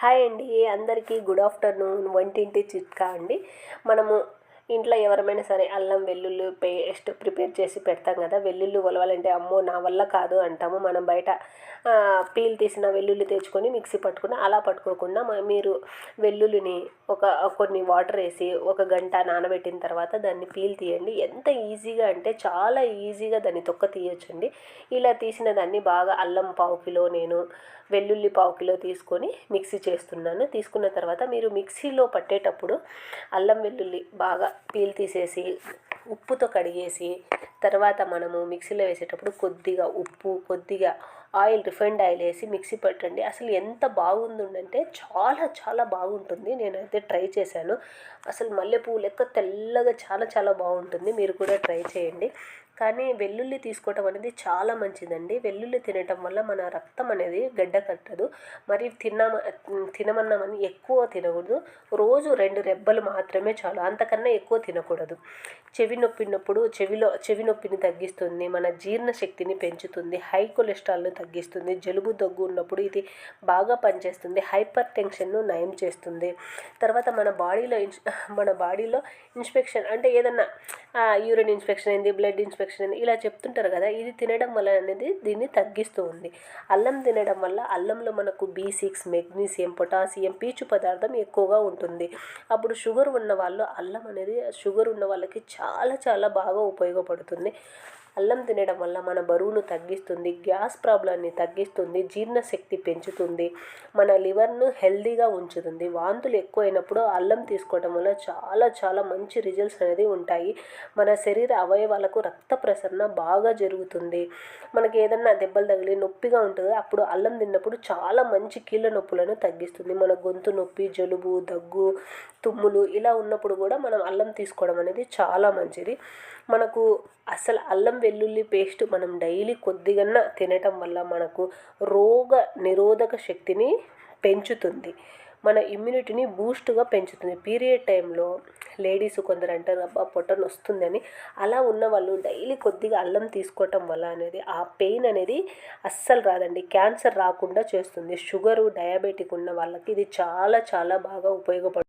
Hi అండి అందరికీ good afternoon వంటింటి చిట్కా అండి. మనము ఇంట్లో ఎవరమైనా సరే అల్లం వెల్లుల్లి పేస్ట్ ప్రిపేర్ చేసి పెడతాం కదా వెల్లుల్లి ఒలవాలంటే అమ్మో నా వల్ల కాదు అంటాము. మనం బయట పీల్ తీసిన వెల్లుల్లి తెచ్చుకొని మిక్సీ పట్టుకుని అలా పట్టుకోకుండా మీరు వెల్లుల్లిని ఒక కొన్ని వాటర్ వేసి ఒక గంట నానబెట్టిన తర్వాత దాన్ని పీల్ తీయండి. ఎంత ఈజీగా అంటే చాలా ఈజీగా దాన్ని తొక్క తీయొచ్చండి. ఇలా తీసిన దాన్ని బాగా అల్లం పావు కిలో నేను వెల్లుల్లి పావు కిలో తీసుకొని మిక్సీ చేస్తున్నాను. తీసుకున్న తర్వాత మీరు మిక్సీలో పట్టేటప్పుడు అల్లం వెల్లుల్లి బాగా పీల్ తీసేసి ఉప్పుతో కడిగేసి తర్వాత మనము మిక్సీలో వేసేటప్పుడు కొద్దిగా ఉప్పు కొద్దిగా ఆయిల్ రిఫైండ్ ఆయిల్ వేసి మిక్సీ పెట్టండి. అసలు ఎంత బాగుందంటే చాలా చాలా బాగుంటుంది. నేనైతే ట్రై చేశాను. అసలు మల్లెపూ లెక్క తెల్లగా చాలా చాలా బాగుంటుంది. మీరు కూడా ట్రై చేయండి. కానీ వెల్లుల్లి తీసుకోవటం అనేది చాలా మంచిదండి. వెల్లుల్లి తినటం వల్ల మన రక్తం అనేది గడ్డ కట్టదు. మరి తిన్నామ తినమన్నామని ఎక్కువ తినకూడదు. రోజు రెండు రెబ్బలు మాత్రమే చాలు. అంతకన్నా ఎక్కువ తినకూడదు. చెవి నొప్పినప్పుడు చెవిలో చెవి నొప్పిని తగ్గిస్తుంది మన జీర్ణశక్తిని పెంచుతుంది హై కొలెస్ట్రాల్ను తగ్గిస్తుంది జలుబు దగ్గు ఉన్నప్పుడు ఇది బాగా పనిచేస్తుంది హైపర్ టెన్షన్ను నయం చేస్తుంది. తర్వాత మన బాడీలో మన బాడీలో ఇన్స్పెక్షన్ అంటే ఏదన్నా యూరిన్ ఇన్స్పెక్షన్ అయింది బ్లడ్ ఇన్స్పెక్షన్ అయింది ఇలా చెప్తుంటారు కదా ఇది తినడం వల్ల అనేది దీన్ని తగ్గిస్తూ ఉంది. అల్లం తినడం వల్ల అల్లంలో మనకు బీ సిక్స్ మెగ్నీషియం పొటాషియం పీచు పదార్థం ఎక్కువగా ఉంటుంది. అప్పుడు షుగర్ ఉన్న వాళ్ళు అల్లం అనేది షుగర్ ఉన్న వాళ్ళకి చాలా చాలా బాగా ఉపయోగపడుతుంది. అల్లం తినడం వల్ల మన బరువును తగ్గిస్తుంది గ్యాస్ ప్రాబ్లాన్ని తగ్గిస్తుంది జీర్ణశక్తి పెంచుతుంది మన లివర్ను హెల్దీగా ఉంచుతుంది. వాంతులు ఎక్కువైనప్పుడు అల్లం తీసుకోవడం వల్ల చాలా చాలా మంచి రిజల్ట్స్ అనేది ఉంటాయి. మన శరీర అవయవాలకు రక్త ప్రసరణ బాగా జరుగుతుంది. మనకి ఏదన్నా దెబ్బలు తగిలి నొప్పిగా ఉంటుంది అప్పుడు అల్లం తిన్నప్పుడు చాలా మంచి కీళ్ళ నొప్పులను తగ్గిస్తుంది. మన గొంతు నొప్పి జలుబు దగ్గు తుమ్ములు ఇలా ఉన్నప్పుడు కూడా మనం అల్లం తీసుకోవడం అనేది చాలా మంచిది. మనకు అసలు అల్లం వెల్లుల్లి పేస్ట్ మనం డైలీ కొద్దిగా తినటం వల్ల మనకు రోగ నిరోధక శక్తిని పెంచుతుంది. మన ఇమ్యూనిటీని బూస్ట్గా పెంచుతుంది. పీరియడ్ టైంలో లేడీస్ కొందరు అంటారు అబ్బా పొట్టను వస్తుందని. అలా ఉన్న వాళ్ళు డైలీ కొద్దిగా అల్లం తీసుకోవటం వల్ల అనేది ఆ పెయిన్ అనేది అస్సలు రాదండి. క్యాన్సర్ రాకుండా చేస్తుంది. షుగరు డయాబెటిక్ ఉన్న వాళ్ళకి ఇది చాలా చాలా బాగా ఉపయోగపడుతుంది